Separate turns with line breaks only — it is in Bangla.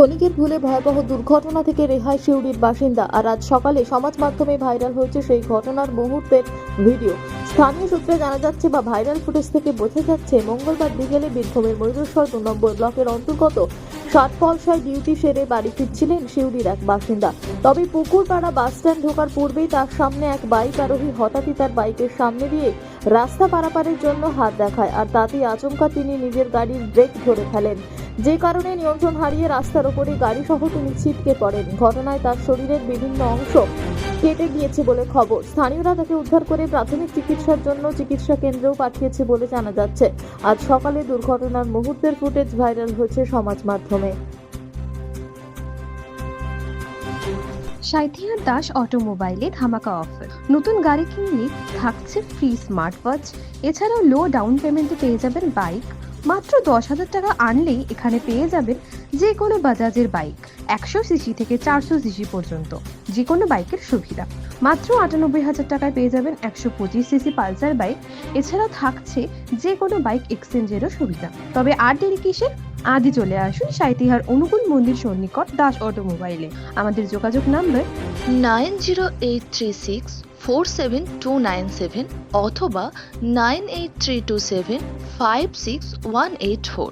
ক্ষণিকের ভুলে ভয়াবহ দুর্ঘটনা থেকে রেহাই শিউরির বাসিন্দা। আর আজ সকালে সমাজ মাধ্যমে ভাইরাল হয়েছে সেই ঘটনার মুহূর্তের ভিডিও। স্থানীয় সূত্রে জানা যাচ্ছে, বা ভাইরাল ফুটেজ থেকে বোঝা যাচ্ছে, মঙ্গলবার বিকেলে বীরভূমের ময়ূরেশ্বর দু নম্বর ব্লকের অন্তর্গত সাতপলসায় ডিউটি সেরে বাড়ি ফিরছিলেন সিউড়ির এক বাসিন্দা। তবে পুকুরপাড়া বাস স্ট্যান্ড ঢোকার পূর্বেই তার সামনে এক বাইক আরোহী হঠাৎই তার বাইকের সামনে দিয়ে রাস্তা পারাপারের জন্য হাত দেখায়, আর তাতেই আচমকা তিনি নিজের গাড়ির ব্রেক ধরে ফেলেন। যে কারণে নিয়ন্ত্রণ হারিয়ে রাস্তার ওপরে গাড়ি সহ তিনি ছিটকে পড়েন। ঘটনায় তার শরীরের বিভিন্ন অংশ কেটে গিয়েছে বলে খবর। স্থানীয়রা তাকে উদ্ধার করে প্রাথমিক চিকিৎসার জন্য চিকিৎসা কেন্দ্রেও পাঠিয়েছে বলে জানা যাচ্ছে। আজ সকালে দুর্ঘটনার মুহূর্তের ফুটেজ ভাইরাল হয়েছে সমাজ মাধ্যমে।
সাইথিয়ার দাস অটোমোবাইলে ধামাকা অফার। নতুন গাড়ি কিনলে থাকছে ফ্রি স্মার্ট ওয়াচ এছাড়াও লো ডাউন পেমেন্টে পেয়ে যাবেন বাইক। মাত্র দশ হাজার টাকা আনলেই এখানে পেয়ে যাবেন যে কোনো বাজাজের বাইক। একশো সিসি থেকে চারশো সিসি পর্যন্ত যে কোনো বাইকের সুবিধা। মাত্র আটানব্বই হাজার টাকায় পেয়ে যাবেন একশো পঁচিশ সিসি পালসার বাইক। এছাড়াও থাকছে যে কোনো বাইক এক্সচেঞ্জেরও সুবিধা। তবে আর দেরি কিসের? আজই চলে আসুন সাইতিহার অনুকূল মন্দির সন্নিকট দাস অটোমোবাইলে। আমাদের যোগাযোগ number
nine zero eight three six four seven two nine seven অথবা nine eight three two seven five six one eight four.